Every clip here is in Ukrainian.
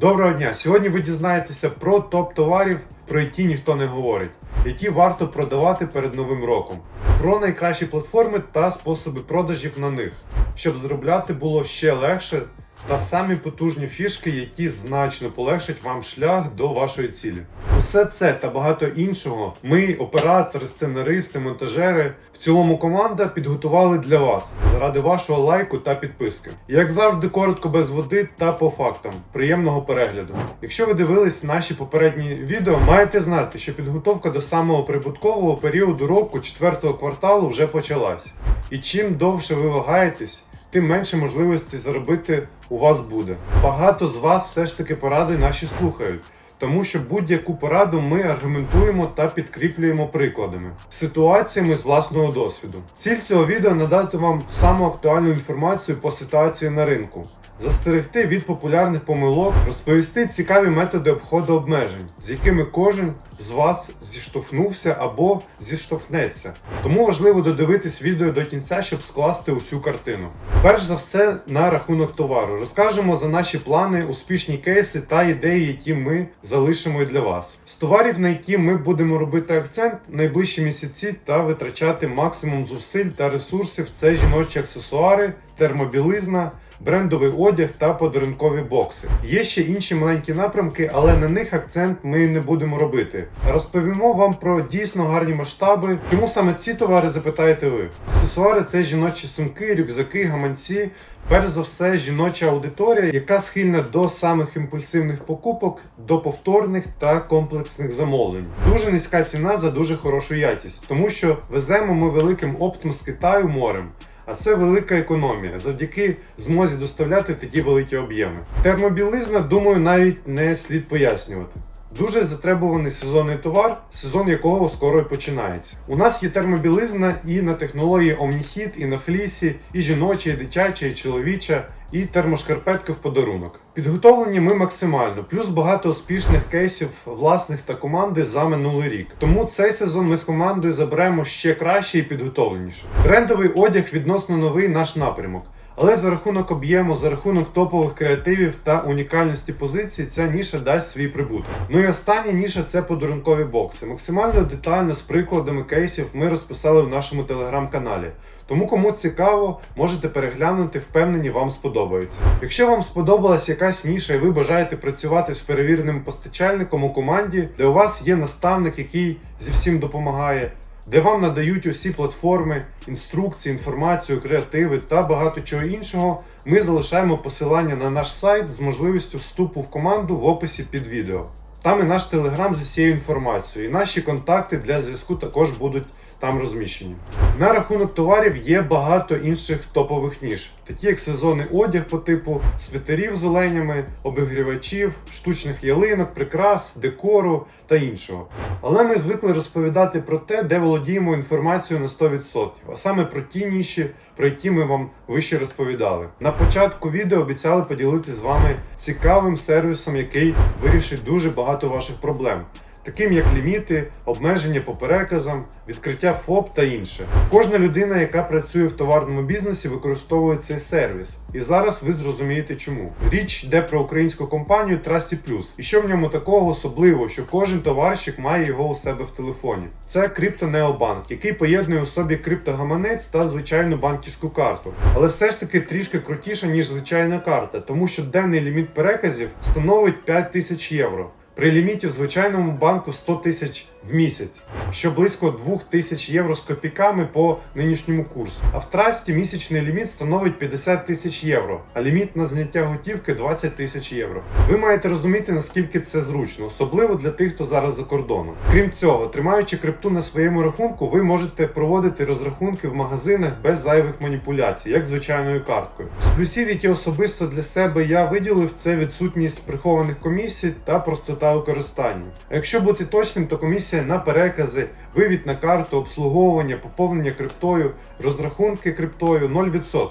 Доброго дня! Сьогодні ви дізнаєтеся про топ товарів, про які ніхто не говорить, які варто продавати перед новим роком, про найкращі платформи та способи продажів на них, щоб заробляти було ще легше, та самі потужні фішки, які значно полегшать вам шлях до вашої цілі. Усе це та багато іншого ми, оператори, сценаристи, монтажери, в цілому команда підготували для вас заради вашого лайку та підписки. Як завжди, коротко без води та по фактам. Приємного перегляду. Якщо ви дивились наші попередні відео, маєте знати, що підготовка до самого прибуткового періоду року четвертого кварталу вже почалась. І чим довше ви вагаєтесь, тим менше можливості заробити у вас буде. Багато з вас все ж таки поради наші слухають. Тому що будь-яку пораду ми аргументуємо та підкріплюємо прикладами, ситуаціями з власного досвіду. Ціль цього відео надати вам саму актуальну інформацію по ситуації на ринку, застерегти від популярних помилок, розповісти цікаві методи обходу обмежень, з якими кожен з вас зіштовхнувся або зіштовхнеться. Тому важливо додивитись відео до кінця, щоб скласти усю картину. Перш за все, на рахунок товару, розкажемо за наші плани, успішні кейси та ідеї, які ми залишимо для вас. З товарів, на які ми будемо робити акцент найближчі місяці та витрачати максимум зусиль та ресурсів, це жіночі аксесуари, термобілизна. Брендовий одяг та подарункові бокси. Є ще інші маленькі напрямки, але на них акцент ми не будемо робити. Розповімо вам про дійсно гарні масштаби. Чому саме ці товари запитаєте ви? Аксесуари це жіночі сумки, рюкзаки, гаманці. Перш за все, жіноча аудиторія, яка схильна до самих імпульсивних покупок, до повторних та комплексних замовлень. Дуже низька ціна за дуже хорошу якість, тому що веземо ми великим оптом з Китаю морем. А це велика економія завдяки змозі доставляти такі великі об'єми. Термобілизна, думаю, навіть не слід пояснювати. Дуже затребуваний сезонний товар, сезон якого скоро і починається. У нас є термобілизна і на технології Omnihit, і на флісі, і жіноча, і дитяча, і чоловіча, і термошкарпетки в подарунок. Підготовлені ми максимально, плюс багато успішних кейсів власних та команди за минулий рік. Тому цей сезон ми з командою заберемо ще краще і підготовленіше. Брендовий одяг відносно новий наш напрямок. Але за рахунок об'єму, за рахунок топових креативів та унікальності позицій, ця ніша дасть свій прибуток. Ну і остання ніша це подарункові бокси. Максимально детально з прикладами кейсів ми розписали в нашому телеграм-каналі. Тому кому цікаво, можете переглянути, впевнені, вам сподобається. Якщо вам сподобалась якась ніша і ви бажаєте працювати з перевіреним постачальником у команді, де у вас є наставник, який зі всім допомагає, де вам надають усі платформи, інструкції, інформацію, креативи та багато чого іншого, ми залишаємо посилання на наш сайт з можливістю вступу в команду в описі під відео. Там і наш телеграм з усією інформацією, і наші контакти для зв'язку також будуть там розміщені. На рахунок товарів є багато інших топових ніж, такі як сезонний одяг по типу свитерів з оленями, обігрівачів, штучних ялинок, прикрас, декору та іншого. Але ми звикли розповідати про те, де володіємо інформацією на 100%, а саме про ті ніші, про які ми вам вище розповідали. На початку відео обіцяли поділитися з вами цікавим сервісом, який вирішить дуже багато ваших проблем. Таким як ліміти, обмеження по переказам, відкриття ФОП та інше. Кожна людина, яка працює в товарному бізнесі, використовує цей сервіс. І зараз ви зрозумієте чому. Річ йде про українську компанію Trusty Plus. І що в ньому такого особливого, що кожен товарщик має його у себе в телефоні. Це криптонеобанк, який поєднує у собі криптогаманець та звичайну банківську карту. Але все ж таки трішки крутіша, ніж звичайна карта, тому що денний ліміт переказів становить 5 тисяч євро. При ліміті в звичайному банку 100 тисяч в місяць, що близько 2 тисяч євро з копійками по нинішньому курсу. А в трасті місячний ліміт становить 50 тисяч євро, а ліміт на зняття готівки 20 тисяч євро. Ви маєте розуміти, наскільки це зручно, особливо для тих, хто зараз за кордоном. Крім цього, тримаючи крипту на своєму рахунку, ви можете проводити розрахунки в магазинах без зайвих маніпуляцій, як звичайною карткою. З плюсів, які особисто для себе я виділив, це відсутність прихованих комісій та простота використання. Якщо бути точним, то комісія на перекази, вивід на карту, обслуговування, поповнення криптою, розрахунки криптою 0%.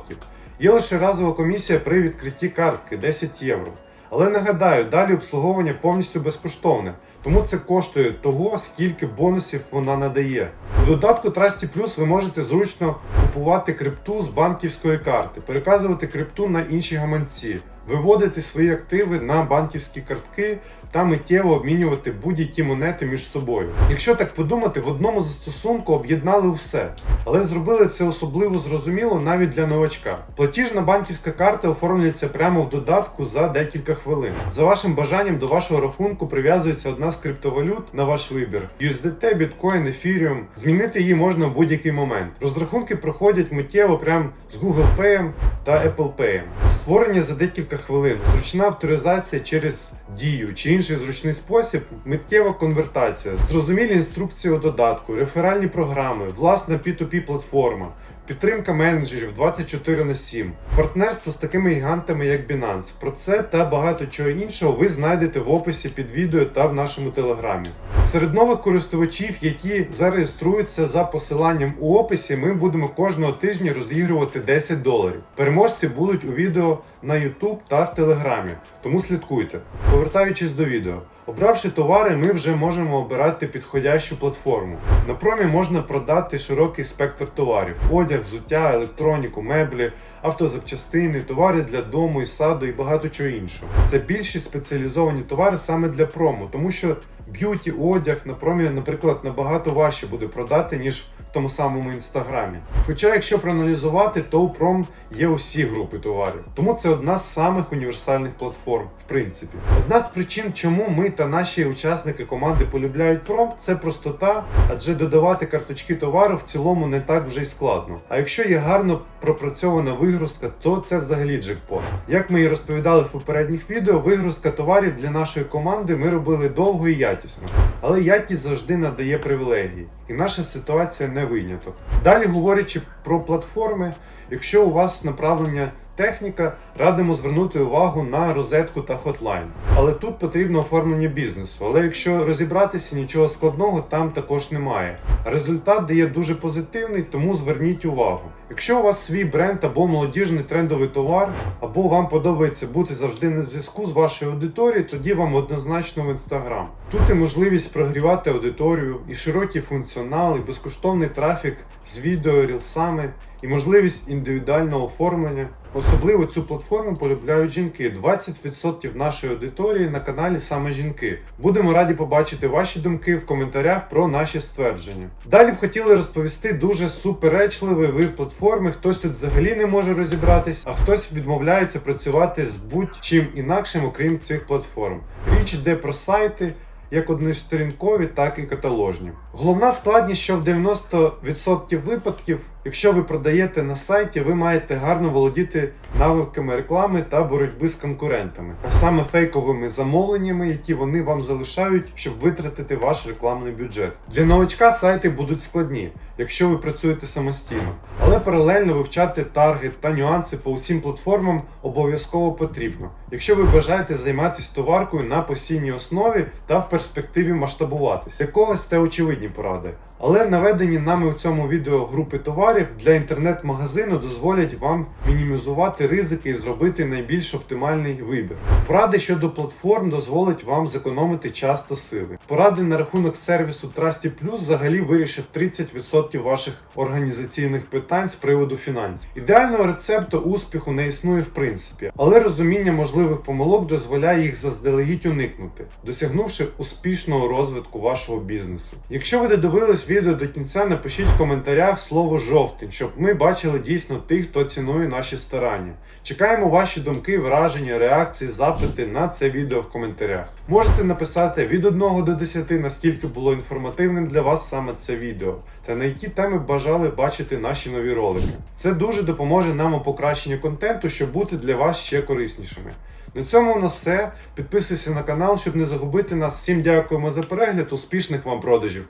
Є лише разова комісія при відкритті картки 10 євро. Але нагадаю, далі обслуговування повністю безкоштовне, тому це коштує того, скільки бонусів вона надає. У додатку Trusty Plus ви можете зручно купувати крипту з банківської карти, переказувати крипту на інші гаманці, виводити свої активи на банківські картки та миттєво обмінювати будь-які монети між собою. Якщо так подумати, в одному застосунку об'єднали все, але зробили це особливо зрозуміло навіть для новачка. Платіжна банківська карта оформлюється прямо в додатку за декілька хвилин. За вашим бажанням до вашого рахунку прив'язується одна з криптовалют на ваш вибір: USDT, Bitcoin, Ethereum. Змінити її можна в будь-який момент. Розрахунки проходять миттєво прямо з Google Pay та Apple Pay. Створення за декілька хвилин, зручна авторизація через дію чи інший зручний спосіб, миттєва конвертація, зрозумілі інструкції у додатку, реферальні програми, власна P2P платформа. Підтримка менеджерів 24 на 7, партнерство з такими гігантами, як Binance. Про це та багато чого іншого ви знайдете в описі під відео та в нашому телеграмі. Серед нових користувачів, які зареєструються за посиланням у описі, ми будемо кожного тижня розігрувати 10 доларів. Переможці будуть у відео на YouTube та в Телеграмі, тому слідкуйте. Повертаючись до відео. Обравши товари, ми вже можемо обирати підходящу платформу. На промі можна продати широкий спектр товарів: одяг, взуття, електроніку, меблі, автозапчастини, товари для дому і саду і багато чого іншого. Це більші спеціалізовані товари саме для промо, тому що б'юті, одяг на промі, наприклад, набагато важче буде продати, ніж в тому самому інстаграмі. Хоча, якщо проаналізувати, то у пром є усі групи товарів. Тому це одна з самих універсальних платформ, в принципі. Одна з причин, чому ми та наші учасники команди полюбляють пром, це простота, адже додавати карточки товару в цілому не так вже й складно. А якщо є гарно пропрацьована вигрузка, то це взагалі джекпот. Як ми і розповідали в попередніх відео, вигрузка товарів для нашої команди ми робили довго і якісно. Але якість завжди надає привілегії, і наша ситуація не виняток. Далі говорячи про платформи, якщо у вас направлення техніка, радимо звернути увагу на розетку та хотлайн. Але тут потрібно оформлення бізнесу. Але якщо розібратися, нічого складного там також немає. Результат дає дуже позитивний, тому зверніть увагу. Якщо у вас свій бренд або молодіжний трендовий товар, або вам подобається бути завжди на зв'язку з вашою аудиторією, тоді вам однозначно в інстаграм. Тут і можливість прогрівати аудиторію, і широкий функціонал, і безкоштовний трафік з відео, рілсами, і можливість індивідуального оформлення. Особливо цю платформу полюбляють жінки. 20% нашої аудиторії на каналі саме жінки. Будемо раді побачити ваші думки в коментарях про наші ствердження. Далі б хотіли розповісти дуже суперечливий вид платформи. Хтось тут взагалі не може розібратись, а хтось відмовляється працювати з будь-чим інакшим, окрім цих платформ. Річ йде про сайти. Як односторінкові, так і каталожні. Головна складність, що в 90% випадків, якщо ви продаєте на сайті, ви маєте гарно володіти навиками реклами та боротьби з конкурентами, а саме фейковими замовленнями, які вони вам залишають, щоб витратити ваш рекламний бюджет. Для новачка сайти будуть складні, якщо ви працюєте самостійно, але паралельно вивчати таргет та нюанси по усім платформам обов'язково потрібно, якщо ви бажаєте займатися товаркою на постійній основі та в перспективі масштабуватися. Для когось це очевидні поради. Але наведені нами у цьому відео групи товарів для інтернет-магазину дозволять вам мінімізувати ризики і зробити найбільш оптимальний вибір. Поради щодо платформ дозволять вам зекономити час та сили. Поради на рахунок сервісу Trusty Plus взагалі вирішить 30% ваших організаційних питань з приводу фінансів. Ідеального рецепту успіху не існує в принципі, але розуміння можливих помилок дозволяє їх заздалегідь уникнути, досягнувши успішного розвитку вашого бізнесу. Якщо ви відео до кінця, напишіть в коментарях слово жовтень, щоб ми бачили дійсно тих, хто цінує наші старання. Чекаємо ваші думки, враження, реакції, запити на це відео в коментарях. Можете написати від 1 до 10, наскільки було інформативним для вас саме це відео, та на які теми бажали бачити наші нові ролики. Це дуже допоможе нам у покращенні контенту, щоб бути для вас ще кориснішими. На цьому у нас все. Підписуйся на канал, щоб не загубити нас. Всім дякуємо за перегляд. Успішних вам продажів!